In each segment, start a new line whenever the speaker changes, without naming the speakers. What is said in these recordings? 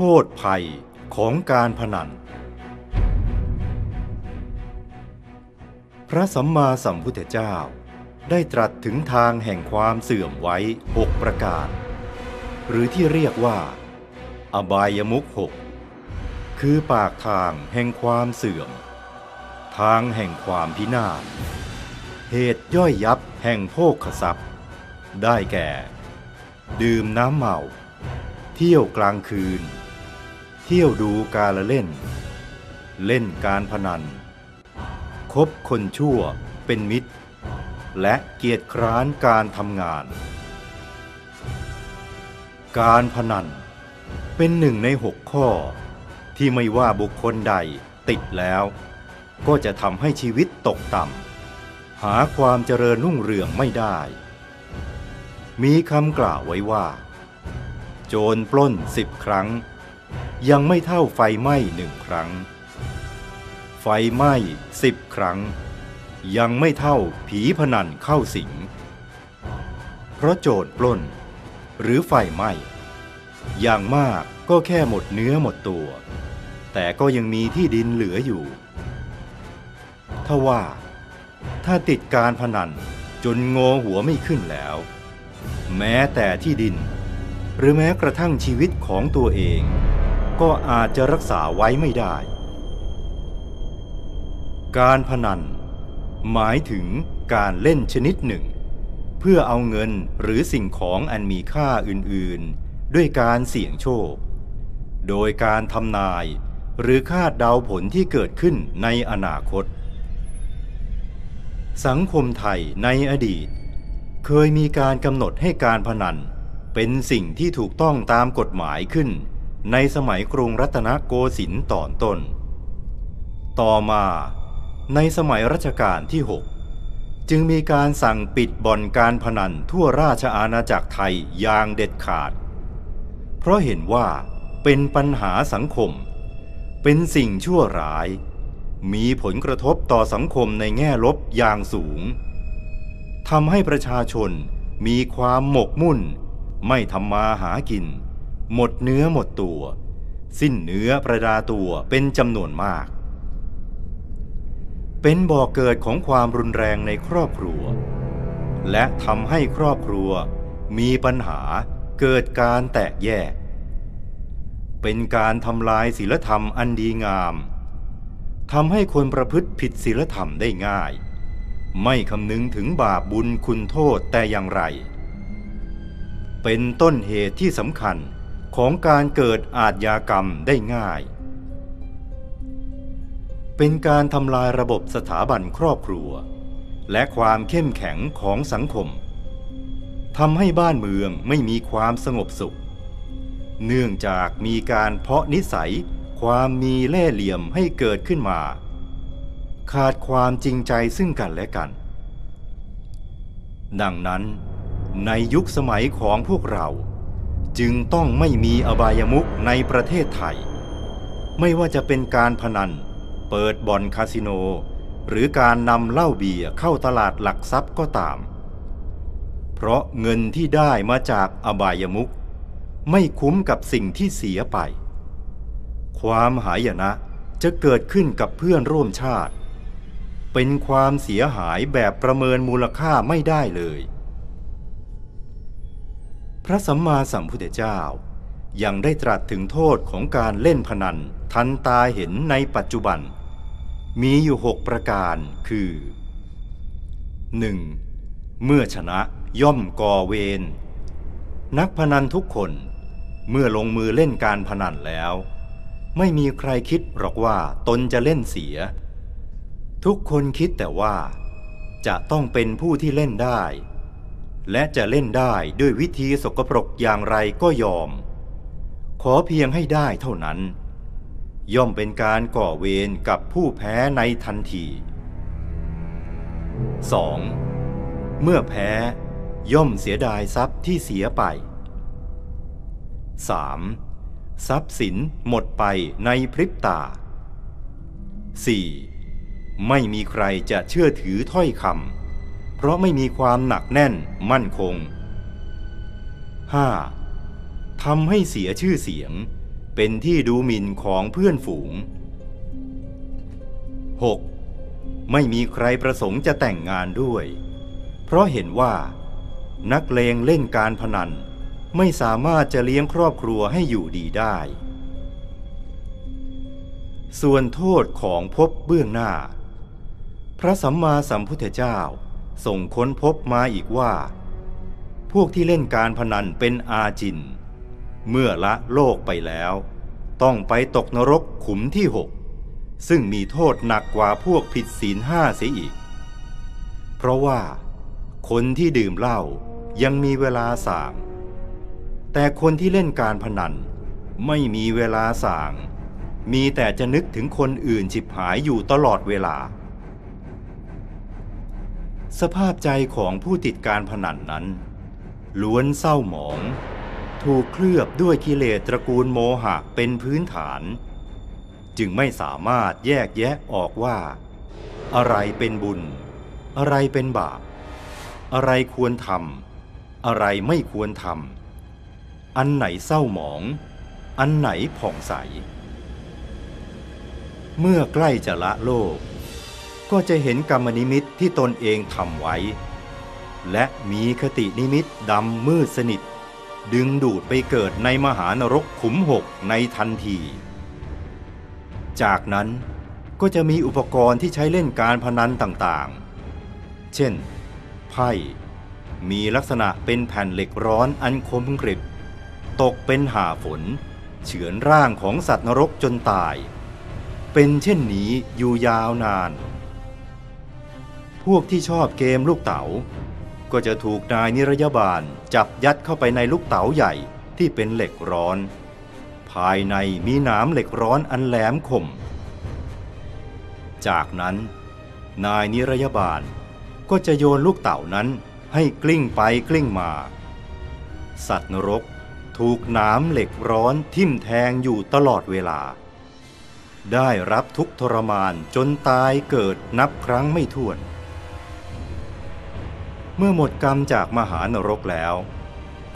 โทษภัยของการพนัน พระสัมมาสัมพุทธเจ้า ได้ตรัสถึงทางแห่งความเสื่อมไว้หกประการ หรือที่เรียกว่า อบายมุขหกคือปากทางแห่งความเสื่อม ทางแห่งความพินาศเหตุย่อยยับแห่งโภคทรัพย์ ได้แก่ ดื่มน้ำเมา เที่ยวกลางคืน เที่ยวดูการละเล่น เล่นการพนัน คบคนชั่วเป็นมิตร และเกียรติคร้านการทำงาน การพนันเป็นหนึ่งในหกข้อ ที่ไม่ว่าบุคคลใดติดแล้ว ก็จะทำให้ชีวิตตกต่ำหาความเจริญรุ่งเรืองไม่ได้ มีคำกล่าวไว้ว่า โจรปล้นสิบครั้ง ยังไม่เท่าไฟไหม้หนึ่งครั้ง ไฟไหม้สิบครั้ง ยังไม่เท่าผีพนันเข้าสิง เพราะโจรปล้น หรือไฟไหม้อย่างมากก็แค่หมดเนื้อหมดตัว แต่ก็ยังมีที่ดินเหลืออยู่ทว่า ถ้าติดการพนันจนงอหัวไม่ขึ้นแล้ว แม้แต่ที่ดิน หรือแม้กระทั่งชีวิตของตัวเอง ก็อาจจะรักษาไว้ไม่ได้ การพนัน หมายถึงการเล่นชนิดหนึ่ง เพื่อเอาเงินหรือสิ่งของอันมีค่าอื่นๆ ด้วยการเสี่ยงโชค โดยการทำนายหรือคาดเดาผลที่เกิดขึ้นในอนาคต สังคมไทยในอดีต เคยมีการกำหนดให้การพนันเป็นสิ่งที่ถูกต้องตามกฎหมายขึ้น ในสมัยกรุงรัตนโกสินทร์ตอนต้น ต่อมาในสมัยรัชกาลที่ 6 จึงมีการสั่งปิดบ่อนการพนันทั่วราชอาณาจักรไทยอย่างเด็ดขาด เพราะเห็นว่าเป็นปัญหาสังคม เป็นสิ่งชั่วร้าย มีผลกระทบต่อสังคมในแง่ลบอย่างสูงทำให้ประชาชนมีความหมกมุ่น ไม่ทำมาหากิน หมดเนื้อหมดตัว สิ้นเนื้อประดาตัวเป็นจำนวนมาก เป็นบ่อกเกิดของความรุนแรงในครอบครัว และทำให้ครอบครัวมีปัญหาเกิดการแตกแยก เป็นการทำลายศีลธรรมอันดีงามทำให้คนประพฤติผิดศีลธรรมได้ง่าย ไม่คำนึงถึงบาปบุญคุณโทษแต่อย่างไร เป็นต้นเหตุที่สำคัญ ของการเกิดอาทยากรรมได้ง่าย เป็นการทำลายระบบสถาบันครอบครัว และความเข้มแข็งของสังคมทำให้บ้านเมืองไม่มีความสงบสุข เนื่องจากมีการเพาะนิสัยความมีเล่ห์เหลี่ยมให้เกิดขึ้นมา ขาดความจริงใจซึ่งกันและกัน ดังนั้นในยุคสมัยของพวกเรา จึงต้องไม่มีอบายมุขในประเทศไทย ไม่ว่าจะเป็นการพนัน เปิดบ่อนคาสิโน หรือการนำเหล้าเบียร์เข้าตลาดหลักทรัพย์ก็ตาม เพราะเงินที่ได้มาจากอบายมุขไม่คุ้มกับสิ่งที่เสียไป ความหายนะจะเกิดขึ้นกับเพื่อนร่วมชาติ เป็นความเสียหายแบบประเมินมูลค่าไม่ได้เลย พระสัมมาสัมพุทธเจ้า ยังได้ตรัสถึงโทษของการเล่นพนันทันตาเห็นในปัจจุบัน มีอยู่หกประการคือ 1. เมื่อชนะย่อมก่อเวรนักพนันทุกคนเมื่อลงมือเล่นการพนันแล้ว ไม่มีใครคิดหรอกว่าตนจะเล่นเสีย ทุกคนคิดแต่ว่า จะต้องเป็นผู้ที่เล่นได้ และจะเล่นได้ด้วยวิธีสกปรกอย่างไรก็ยอม ขอเพียงให้ได้เท่านั้น ย่อมเป็นการก่อเวรกับผู้แพ้ในทันที 2. เมื่อแพ้ย่อมเสียดายทรัพย์ที่เสียไป 3. ทรัพย์สินหมดไปในพริบตา 4. ไม่มีใครจะเชื่อถือถ้อยคำ เพราะไม่มีความหนักแน่นมั่นคง 5. ทำให้เสียชื่อเสียง เป็นที่ดูหมิ่นของเพื่อนฝูง 6. ไม่มีใครประสงค์จะแต่งงานด้วย เพราะเห็นว่า นักเลงเล่นการพนัน ไม่สามารถจะเลี้ยงครอบครัวให้อยู่ดีได้ ส่วนโทษของพบเบื้องหน้า พระสัมมาสัมพุทธเจ้า ส่งค้นพบมาอีกว่า พวกที่เล่นการพนันเป็นอาจิน เมื่อละโลกไปแล้ว ต้องไปตกนรกขุมที่หกซึ่งมีโทษหนักกว่าพวกผิดศีลห้าเสียอีก เพราะว่า คนที่ดื่มเหล้ายังมีเวลาสางแต่คนที่เล่นการพนันไม่มีเวลาสางมีแต่จะนึกถึงคนอื่นฉิบหายอยู่ตลอดเวลา สภาพใจของผู้ติดการพนันนั้น ล้วนเศร้าหมอง ถูกเคลือบด้วยกิเลสตระกูลโมหะเป็นพื้นฐาน จึงไม่สามารถแยกแยะออกว่า อะไรเป็นบุญ อะไรเป็นบาป อะไรควรทำอะไรไม่ควรทำอันไหนเศร้าหมอง อันไหนผ่องใส เมื่อใกล้จะละโลก ก็จะเห็นกรรมนิมิตที่ตนเองทำไว้ และมีคตินิมิตดำมืดสนิท ดึงดูดไปเกิดในมหานรกขุมหกในทันที จากนั้นก็จะมีอุปกรณ์ที่ใช้เล่นการพนันต่างๆ เช่น ไพ่ มีลักษณะเป็นแผ่นเหล็กร้อนอันคมกริบ ตกเป็นหาฝน เฉือนร่างของสัตว์นรกจนตาย เป็นเช่นนี้อยู่ยาวนาน พวกที่ชอบเกมลูกเต๋า ก็จะถูกนายนิรยาบาลจับยัดเข้าไปในลูกเต๋าใหญ่ที่เป็นเหล็กร้อน ภายในมีหนามเหล็กร้อนอันแหลมคม จากนั้น นายนิรยาบาลก็จะโยนลูกเต่านั้นให้กลิ้งไปกลิ้งมา สัตว์นรกถูกหนามเหล็กร้อนทิ่มแทงอยู่ตลอดเวลา ได้รับทุกทรมานจนตายเกิดนับครั้งไม่ถ้วน เมื่อหมดกรรมจากมหานรกแล้ว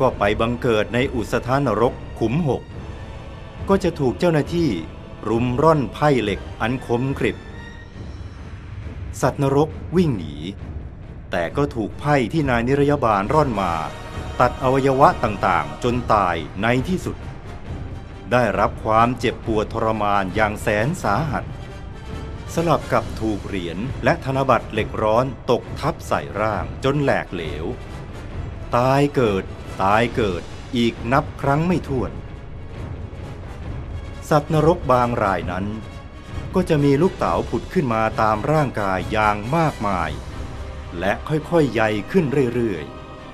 ก็ไปบังเกิดในอุสธานรกขุมหก ก็จะถูกเจ้าหน้าที่รุมร่อนไพ่เหล็กอันคมกริบ สัตว์นรกวิ่งหนี แต่ก็ถูกไพ่ที่นายนิรยาบาลร่อนมา ตัดอวัยวะต่างๆ จนตายในที่สุด ได้รับความเจ็บปวดทรมานอย่างแสนสาหัส สลับกับถูกเหรียญและธนบัตรเหล็กร้อนตกทับใส่ร่างจนแหลกเหลว ตายเกิด ตายเกิดอีกนับครั้งไม่ถ้วน สัตว์นรกบางรายนั้น ก็จะมีลูกเต๋าผุดขึ้นมาตามร่างกายอย่างมากมาย และค่อยๆใหญ่ขึ้นเรื่อย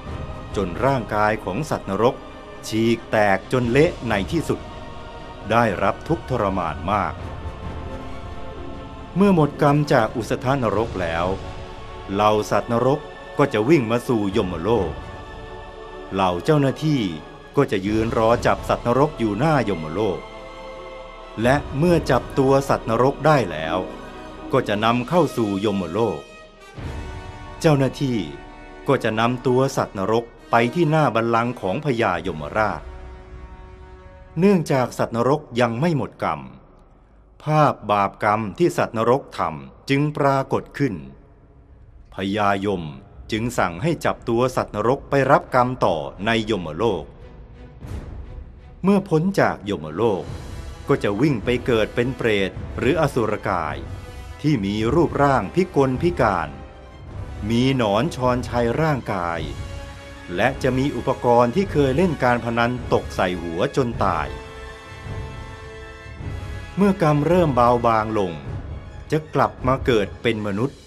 ๆ จนร่างกายของสัตว์นรก ฉีกแตกจนเละในที่สุด ได้รับทุกทรมานมาก เมื่อหมดกรรมจากอุสธานรกแล้วเหล่าสัตว์นรกก็จะวิ่งมาสู่ยมโลก เหล่าเจ้าหน้าที่ก็จะยืนรอจับสัตว์นรกอยู่หน้ายมโลก และเมื่อจับตัวสัตว์นรกได้แล้ว ก็จะนำเข้าสู่ยมโลก เจ้าหน้าที่ก็จะนำตัวสัตว์นรกไปที่หน้าบัลลังก์ของพญายมราช เนื่องจากสัตว์นรกยังไม่หมดกรรม ภาพบาปกรรมที่สัตว์นรกทำจึงปรากฏขึ้น พญายมจึงสั่งให้จับตัวสัตว์นรกไปรับกรรมต่อในยมโลก เมื่อพ้นจากยมโลก ก็จะวิ่งไปเกิดเป็นเปรตหรืออสุรกาย ที่มีรูปร่างพิกลพิการ มีหนอนชอนชัยร่างกาย และจะมีอุปกรณ์ที่เคยเล่นการพนันตกใส่หัวจนตาย เมื่อกรรมเริ่มเบาบางลง จะกลับมาเกิดเป็นมนุษย์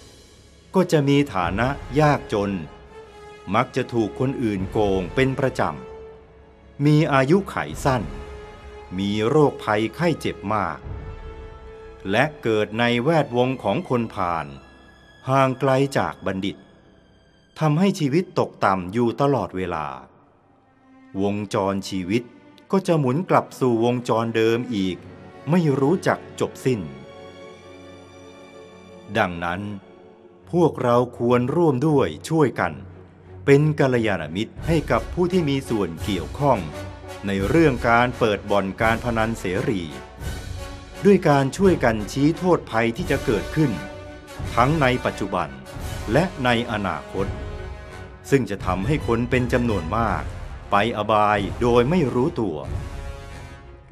ก็จะมีฐานะยากจน มักจะถูกคนอื่นโกงเป็นประจำ มีอายุไขสั้น มีโรคภัยไข้เจ็บมาก และเกิดในแวดวงของคนผ่าน ห่างไกลจากบัณฑิตทำให้ชีวิตตกต่ำอยู่ตลอดเวลา วงจรชีวิตก็จะหมุนกลับสู่วงจรเดิมอีก ไม่รู้จักจบสิ้น ดังนั้น พวกเราควรร่วมด้วยช่วยกัน เป็นกัลยาณมิตรให้กับผู้ที่มีส่วนเกี่ยวข้อง ในเรื่องการเปิดบ่อนการพนันเสรี ด้วยการช่วยกันชี้โทษภัยที่จะเกิดขึ้น ทั้งในปัจจุบันและในอนาคต ซึ่งจะทำให้คนเป็นจำนวนมาก ไปอบายโดยไม่รู้ตัว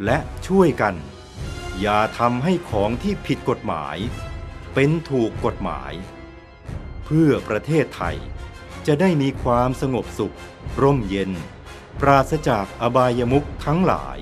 และช่วยกัน อย่าทำให้ของที่ผิดกฎหมาย เป็นถูกกฎหมาย เพื่อประเทศไทยจะได้มีความสงบสุข ร่มเย็น ปราศจากอบายมุขทั้งหลาย